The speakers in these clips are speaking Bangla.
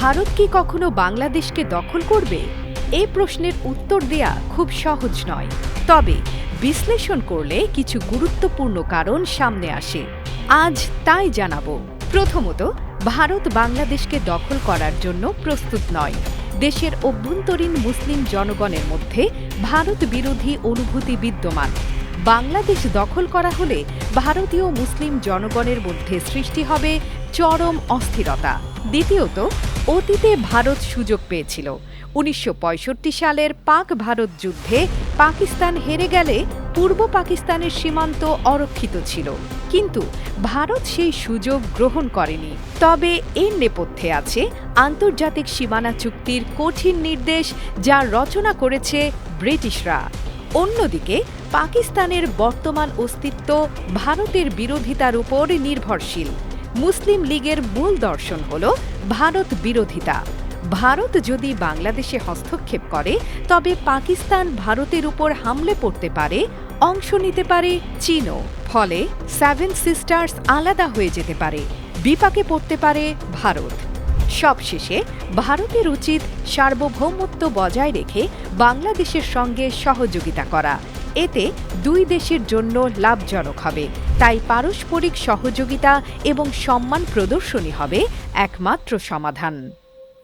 ভারত কি কখনো বাংলাদেশকে দখল করবে? এ প্রশ্নের উত্তর দেয়া খুব সহজ নয়। তবে বিশ্লেষণ করলে কিছু গুরুত্বপূর্ণ কারণ সামনে আসে। আজ তাই জানাব। প্রথমত, ভারত বাংলাদেশকে দখল করার জন্য প্রস্তুত নয়। দেশের অভ্যন্তরীণ মুসলিম জনগণের মধ্যে ভারত বিরোধী অনুভূতি বিদ্যমান। বাংলাদেশ দখল করা হলে ভারতীয় মুসলিম জনগণের মধ্যে সৃষ্টি হবে চরম অস্থিরতা। দ্বিতীয়ত অতীতে ভারত সুযোগ পেয়েছিল। উনিশশো পঁয়ষট্টি সালের পাক ভারত যুদ্ধে পাকিস্তান হেরে গেলে পূর্ব পাকিস্তানের সীমান্ত অরক্ষিত ছিল। কিন্তু ভারত সেই সুযোগ গ্রহণ করেনি। তবে এর নেপথ্যে আছে আন্তর্জাতিক সীমানা চুক্তির কঠিন নির্দেশ যা রচনা করেছে ব্রিটিশরা। অন্যদিকে পাকিস্তানের বর্তমান অস্তিত্ব ভারতের বিরোধিতার উপর নির্ভরশীল। মুসলিম লীগের মূল দর্শন হল ভারত বিরোধিতা। ভারত যদি বাংলাদেশে হস্তক্ষেপ করে, তবে পাকিস্তান ভারতের উপর হামলে পড়তে পারে, অংশ নিতে পারে চীনও। ফলে সেভেন সিস্টার্স আলাদা হয়ে যেতে পারে, বিপাকে পড়তে পারে ভারত। সবশেষে, ভারতের উচিত সার্বভৌমত্ব বজায় রেখে বাংলাদেশের সঙ্গে সহযোগিতা করা। এতে দুই দেশের জন্য লাভজনক হবে। তাই পারস্পরিক সহযোগিতা এবং সম্মান প্রদর্শনী হবে একমাত্র সমাধান।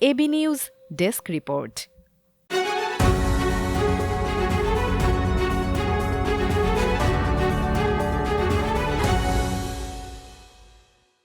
AB news desk report.